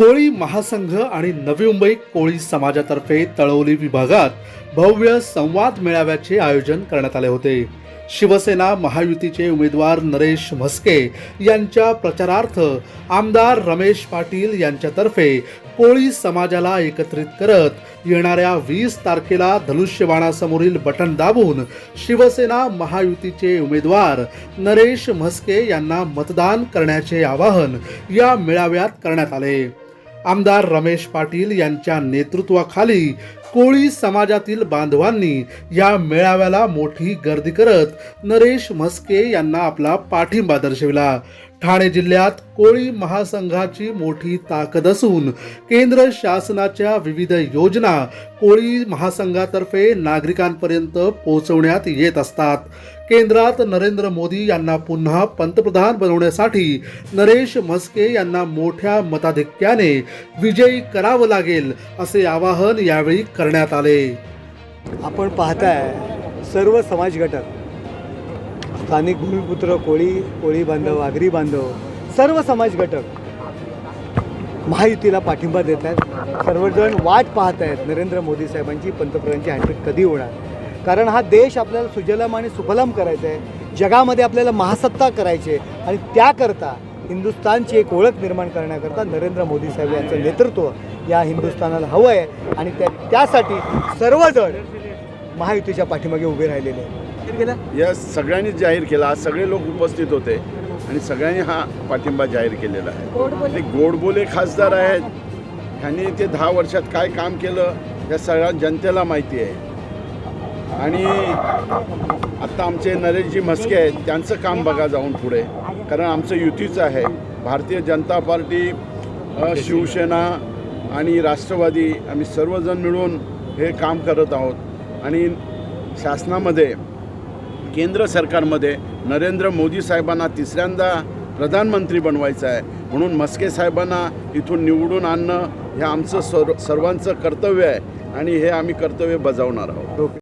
कोळी महासंघ आणि नवी मुंबई कोळी समाजातर्फे तळवली विभागात भव्य संवाद मेळाव्याचे आयोजन करण्यात आले होते. शिवसेना महायुतीचे उमेदवार नरेश म्हस्के यांच्या प्रचारार्थ आमदार रमेश पाटील यांच्यातर्फे कोळी समाजाला एकत्रित करत येणाऱ्या वीस तारखेला धनुष्यबाणासमोरील बटन दाबून शिवसेना महायुतीचे उमेदवार नरेश म्हस्के यांना मतदान करण्याचे आवाहन या मेळाव्यात करण्यात आले. आमदार रमेश पाटील यांच्या नेतृत्वाखाली कोळी समाजातील बांधवांनी या मेळाव्याला मोठी गर्दी करत नरेश म्हस्के यांना आपला पाठिंबा दर्शविला. ठाणे जिल्ह्यात कोळी महासंघाची मोठी ताकद असून केंद्र शासनाच्या विविध योजना कोळी महासंघातर्फे नागरिकांपर्यंत पोहोचवण्यात येत असतात. केंद्रात नरेंद्र मोदी यांना पुन्हा पंतप्रधान बनवण्यासाठी नरेश म्हस्के यांना मोठ्या मताधिक्याने विजयी करावं लागेल असे आवाहन यावेळी करण्यात आले. आपण पाहताय सर्व समाज घटक स्थानिक भूमिपुत्र कोळी कोळी बांधव आगरी बांधव सर्व समाज घटक महायुतीला पाठिंबा देत आहेत. सर्वजण वाट पाहत आहेत नरेंद्र मोदी साहेबांची पंतप्रधानांची हॅट्रिक कधी होणार? कारण हा देश आपल्याला सुजलाम आणि सुफलाम करायचा आहे. जगामध्ये आपल्याला महासत्ता करायची आहे. आणि त्याकरता हिंदुस्थानची एक ओळख निर्माण करण्याकरता नरेंद्र मोदी साहेब यांचं नेतृत्व या हिंदुस्थानाला हवं आहे. आणि त्या त्यासाठी सर्वजण महायुतीच्या पाठीमागे उभे राहिलेले आहेत. या सगळ्यांनी जाहीर केला. आज सगळे लोक उपस्थित होते आणि सगळ्यांनी हा पाठिंबा जाहीर केलेला आहे. ते गोडबोले खासदार आहेत. ह्यांनी ते दहा वर्षात काय काम केलं या सगळ्या जनतेला माहिती आहे. आणि आत्ता आमचे नरेशजी म्हस्के आहेत त्यांचं काम बघा जाऊन पुढे. कारण आमचं युतीचं आहे. भारतीय जनता पार्टी शिवसेना आणि राष्ट्रवादी आम्ही सर्वजण मिळून हे काम करत आहोत. आणि शासनामध्ये केंद्र सरकारमध्ये नरेंद्र मोदी साहेबांना तिसऱ्यांदा प्रधानमंत्री बनवायचं आहे. म्हणून मस्के साहेबांना इथून निवडून आणणं हे आमचं सर्व सर्वांचं कर्तव्य आहे आणि हे आम्ही कर्तव्य बजावणार आहोत. ओके